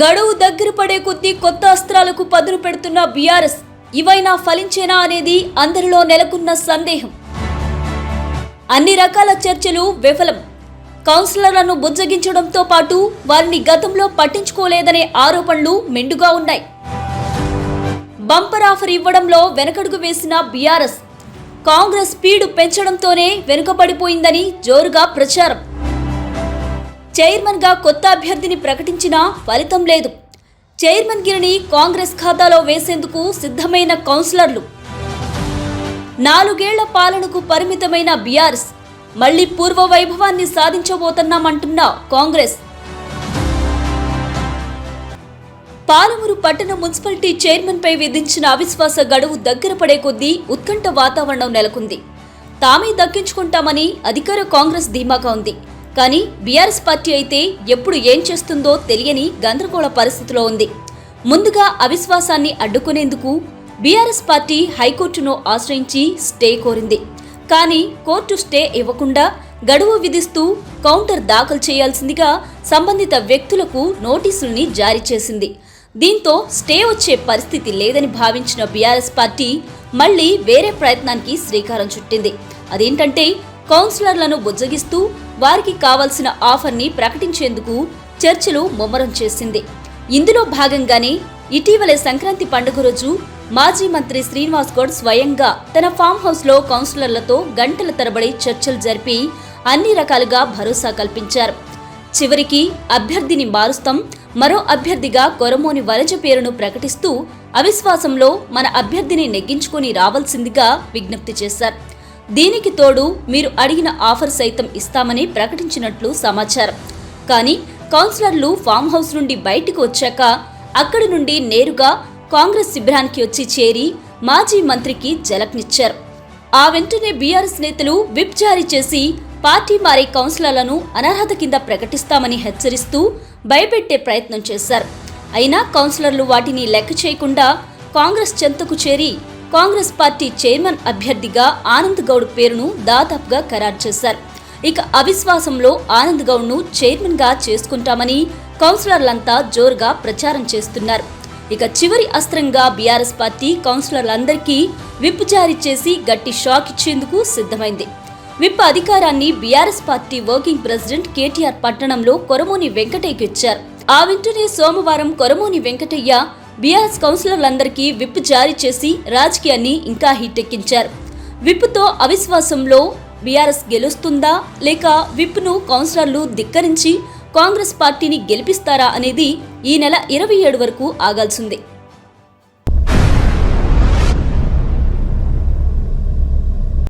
గడువు దగ్గర పడే కొద్దీ కొత్త అస్త్రాలకు పదును పెడుతున్న బీఆర్ఎస్. ఇవైనా ఫలించేనా అనేది అందరిలో నెలకొన్న సందేహం. అన్ని రకాల చర్చలు విఫలం. కౌన్సిలర్లను బుజ్జగించడంతో పాటు వారిని గతంలో పట్టించుకోలేదనే ఆరోపణలు మెండుగా ఉన్నాయి. బంపర్ ఆఫర్ ఇవ్వడంలో వెనకడుగు వేసిన బీఆర్ఎస్. కాంగ్రెస్ స్పీడు పెంచడంతోనే వెనుకబడిపోయిందని జోరుగా ప్రచారం. చైర్మన్గా కొత్త అభ్యర్థిని ప్రకటించినా ఫలితం లేదు. చైర్మన్ గిరిని కాంగ్రెస్ ఖాతాలో వేసేందుకు సిద్ధమైన కౌన్సిలర్లు. నాలుగేళ్ళ పాలనకు పరిమితమైన బీఆర్ఎస్. మళ్ళీ పూర్వ వైభవాన్ని సాధించబోతున్నామంటున్న కాంగ్రెస్. పాలమూరు పట్టణ మున్సిపాలిటీ చైర్మన్ పై విధించిన అవిశ్వాస గడువు దగ్గర పడే కొద్దీ ఉత్కంఠ వాతావరణం నెలకొంది. తామే దక్కించుకుంటామని అధికార కాంగ్రెస్ ధీమాగా ఉంది. కానీ బీఆర్ఎస్ పార్టీ అయితే ఎప్పుడు ఏం చేస్తుందో తెలియని గందరగోళ పరిస్థితిలో ఉంది. ముందుగా అవిశ్వాసాన్ని అడ్డుకునేందుకు బీఆర్ఎస్ పార్టీ హైకోర్టును ఆశ్రయించి స్టే కోరింది. కానీ కోర్టు స్టే ఇవ్వకుండా గడువు విధిస్తూ కౌంటర్ దాఖలు చేయాల్సిందిగా సంబంధిత వ్యక్తులకు నోటీసుల్ని జారీ చేసింది. దీంతో స్టే వచ్చే పరిస్థితి లేదని భావించిన బీఆర్ఎస్ పార్టీ మళ్ళీ వేరే ప్రయత్నానికి శ్రీకారం చుట్టింది. అదేంటంటే కౌన్సిలర్లను బుజ్జగిస్తూ వారికి కావాల్సిన ఆఫర్ని ప్రకటించేందుకు చర్చలు ముమ్మరం చేసింది. ఇందులో భాగంగానే ఇటీవలే సంక్రాంతి పండుగ రోజు మాజీ మంత్రి శ్రీనివాస్ గౌడ్ స్వయంగా తన ఫామ్ హౌస్లో కౌన్సిలర్లతో గంటల తరబడి చర్చలు జరిపి అన్ని రకాలుగా భరోసా కల్పించారు. చివరికి అభ్యర్థిని మారుస్తాం మరో అభ్యర్థిగా కొరమోని వరజ పేరును ప్రకటిస్తూ అవిశ్వాసంలో మన అభ్యర్థిని నెగ్గించుకుని రావాల్సిందిగా విజ్ఞప్తి చేశారు. దీనికి తోడు మీరు అడిగిన ఆఫర్ సైతం ఇస్తామని ప్రకటించినట్లు సమాచారం. కానీ కౌన్సిలర్లు ఫామ్ హౌస్ నుండి బయటకు వచ్చాక అక్కడి నుండి నేరుగా కాంగ్రెస్ శిబిరానికి వచ్చి చేరి మాజీ మంత్రికి జలక్నిచ్చారు. ఆ వెంటనే బీఆర్ఎస్ నేతలు విప్ జారీ చేసి పార్టీ మారే కౌన్సిలర్లను అనర్హత కింద ప్రకటిస్తామని హెచ్చరిస్తూ భయపెట్టే ప్రయత్నం చేశారు. అయినా కౌన్సిలర్లు వాటిని లెక్క చేయకుండా కాంగ్రెస్ చెంతకు చేరి కాంగ్రెస్ పార్టీ చైర్మన్ అభ్యర్థిగా ఆనంద్ గౌడ్ పేరును దాదాపుగా ఖరారు చేశారు. ఇక అవిశ్వాసంలో ఆనంద్ గౌడ్ను చైర్మన్గా చేసుకుంటామని కౌన్సిలర్లంతా జోరుగా ప్రచారం చేస్తున్నారు. ఇక చివరి అస్త్రంగా బీఆర్ఎస్ పార్టీ కౌన్సిలర్లందరికీ విప్ జారీ చేసి గట్టి షాక్ ఇచ్చేందుకు సిద్ధమైంది. విప్ అధికారాన్ని BRS party working president KTR పట్టణంలో కొరమోని వెంకటయ్యకిచ్చారు ఆ వెంటనే సోమవారం కొరమోని వెంకటయ్య బీఆర్ఎస్ కౌన్సిలర్లందరికీ విప్ జారీ చేసి రాజకీయాన్ని ఇంకా హీటెక్కించారు. విప్తో అవిశ్వాసంలో బీఆర్ఎస్ గెలుస్తుందా లేక విప్ను కౌన్సిలర్లు ధిక్కరించి కాంగ్రెస్ పార్టీని గెలిపిస్తారా అనేది ఈ నెల ఇరవై ఏడు వరకు ఆగాల్సిందే.